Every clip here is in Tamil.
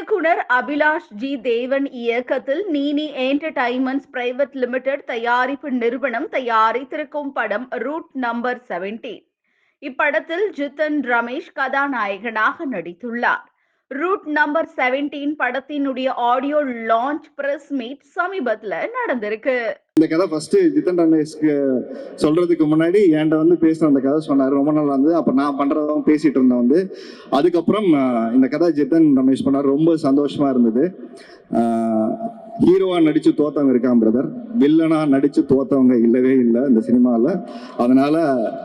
இயக்குனர் அபிலாஷ் ஜி தேவன் இயக்கத்தில் நீனி என்டர்டைன்மெண்ட்ஸ் பிரைவேட் லிமிடெட் தயாரிப்பு நிறுவனம் தயாரித்திருக்கும் படம் ரூட் நம்பர் 17 இப்படத்தில் ஜித்தன் ரமேஷ் கதாநாயகனாக நடித்துள்ளார். ரூட் நம்பர் 17 படத்தினுடைய ஆடியோ லான்ச் பிரஸ் மீட் சமீபத்துல நடந்திருக்கு. இந்த கதை ஃபர்ஸ்ட் ஜித்தன் ரமேஷ்க்கு சொல்றதுக்கு முன்னாடி என்கிட்ட வந்து பேசின அந்த கதை சொன்னார். ரொம்ப நாள் வந்து அப்போ நான் பண்றதும் பேசிட்டு இருந்தேன் வந்து. அதுக்கப்புறம் இந்த கதை ஜித்தன் ரமேஷ் பண்ணார். ரொம்ப சந்தோஷமா இருந்தது. ஹீரோவா நடிச்சு தோத்தவங்க இருக்கான் பிரதர் வில்லனா நடிச்சு தோத்தவங்க இல்லவே இல்லை இந்த சினிமாவில் அதனால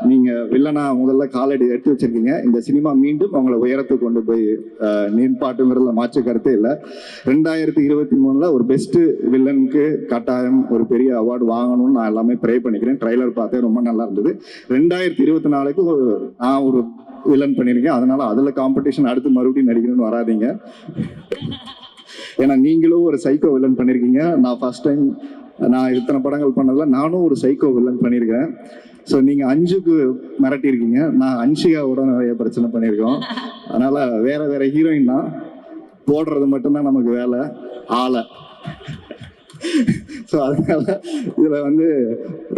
நீங்க வில்லனா முதல்ல காலடி எடுத்து வச்சிருக்கீங்க. இந்த சினிமா மீண்டும் அவங்கள உயரத்தை கொண்டு போய் ஆஹ், மாற்று கருத்தே இல்லை. ரெண்டாயிரத்தி இருபத்தி மூணுல ஒரு பெஸ்ட் வில்லனுக்கு கட்டாயம் ஒரு பெரிய அவார்டு வாங்கணும்னு நான் எல்லாமே ப்ரே பண்ணிக்கிறேன். ட்ரைலர் பார்த்தே ரொம்ப நல்லா இருந்தது. ரெண்டாயிரத்தி இருபத்தி நாலுக்கு நான் ஒரு வில்லன் பண்ணியிருக்கேன். அதனால அதுல காம்படிஷன் அடுத்து மறுபடியும் நடிக்கணும்னு வராதீங்க. ஏன்னா நீங்களும் ஒரு சைக்கோ வில்லன் பண்ணியிருக்கீங்க நான் ஃபர்ஸ்ட் டைம் நான் இத்தனை படங்கள் பண்ணதில் நானும் ஒரு சைக்கோ வில்லன் பண்ணியிருக்கேன் ஸோ நீங்கள் அஞ்சுக்கு மிரட்டியிருக்கீங்க. நான் அன்ஷிகாவோட நிறைய பிரச்சனை பண்ணியிருக்கோம். அதனால் வேற வேற ஹீரோயின் தான். போடுறது மட்டும்தான் நமக்கு வேலை. ஆளை. ஸோ அதனால இதில் வந்து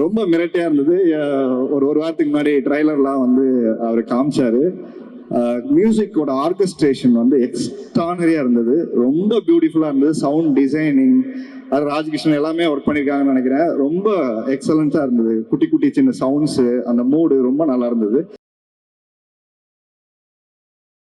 ரொம்ப மிரட்டையாக இருந்தது. ஒரு ஒரு வாரத்துக்கு முன்னாடி ட்ரைலர்லாம் வந்து அவர் காமிச்சாரு. மியூசிக்கோட ஆர்கஸ்ட்ரேஷன் வந்து எக்ஸ்ட்ரானரியாக இருந்தது. ரொம்ப பியூட்டிஃபுல்லாக இருந்தது. சவுண்ட் டிசைனிங் அது ராஜகிருஷ்ணன் எல்லாமே ஒர்க் பண்ணியிருக்காங்கன்னு நினைக்கிறேன். ரொம்ப எக்ஸலண்ட்டாக இருந்தது. குட்டி குட்டி சின்ன சவுண்ட்ஸு அந்த மூடு ரொம்ப நல்லா இருந்தது.